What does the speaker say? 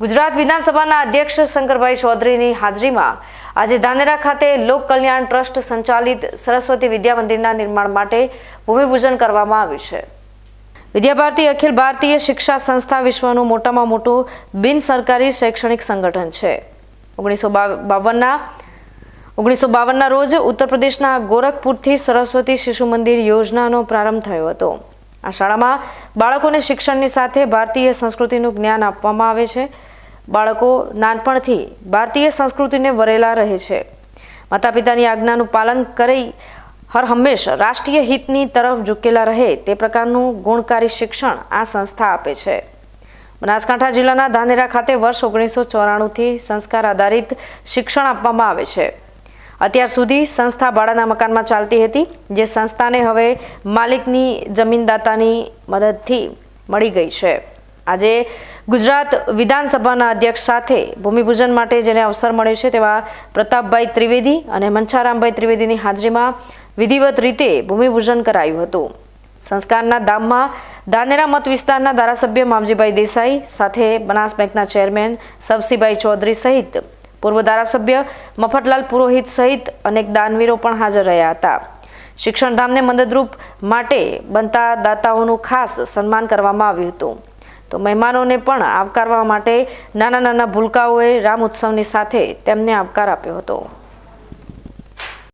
ગુજરાત વિધાનસભાના અધ્યક્ષ શંકરભાઈ ચૌધરીની હાજરીમાં આજે ધાનેરા ખાતે લોક કલ્યાણ ટ્રસ્ટ સંચાલિત સરસ્વતી વિદ્યા મંદિરના નિર્માણ માટે ભૂમિપૂજન કરવામાં આવ્યું છે. વિદ્યાભારતી અખિલ ભારતીય શિક્ષા સંસ્થા વિશ્વનું મોટામાં મોટું બિન સરકારી શૈક્ષણિક સંગઠન છે. ઓગણીસો બાવનના ઓગણીસો બાવનના રોજ ઉત્તર પ્રદેશના ગોરખપુરથી સરસ્વતી શિશુ મંદિર યોજનાનો પ્રારંભ થયો હતો. આ શાળામાં બાળકોને શિક્ષણની સાથે ભારતીય સંસ્કૃતિનું જ્ઞાન આપવામાં આવે છે. બાળકો નાનપણથી ભારતીય સંસ્કૃતિને વરેલા રહે છે. માતા પિતાની આજ્ઞાનું પાલન કરી હર હંમેશ રાષ્ટ્રીય હિતની તરફ ઝૂકેલા રહે તે પ્રકારનું ગુણકારી શિક્ષણ આ સંસ્થા આપે છે. બનાસકાંઠા જિલ્લાના ધાનેરા ખાતે વર્ષ ઓગણીસો ચોરાણુંથી સંસ્કાર આધારિત શિક્ષણ આપવામાં આવે છે. અત્યાર સુધી સંસ્થા ભાડાના મકાનમાં ચાલતી હતી, જે સંસ્થાને હવે માલિકની જમીનદાતાની મદદથી મળી ગઈ છે. આજે ગુજરાત વિધાનસભાના અધ્યક્ષ સાથે ભૂમિપૂજન માટે જેને અવસર મળ્યો છે તેવા પ્રતાપભાઈ ત્રિવેદી અને મનછારામભાઈ ત્રિવેદીની હાજરીમાં વિધિવત રીતે ભૂમિપૂજન કરાયું હતું. સંસ્કારના ધામમાં ધાનેરા મત વિસ્તારના ધારાસભ્ય મામજીભાઈ દેસાઈ સાથે બનાસ બેંકના ચેરમેન સવસીભાઈ ચૌધરી સહિત પૂર્વ ધારાસભ્ય મફતલાલ પુરોહિત સહિત અનેક દાનવીરો પણ હાજર રહ્યા હતા. શિક્ષણધામને મદદરૂપ માટે બનતા દાતાઓનું ખાસ સન્માન કરવામાં આવ્યું હતું. તો મહેમાનોને પણ આવકારવા માટે નાના નાના ભૂલકાઓએ રામ ઉત્સવની સાથે તેમને આવકાર આપ્યો હતો.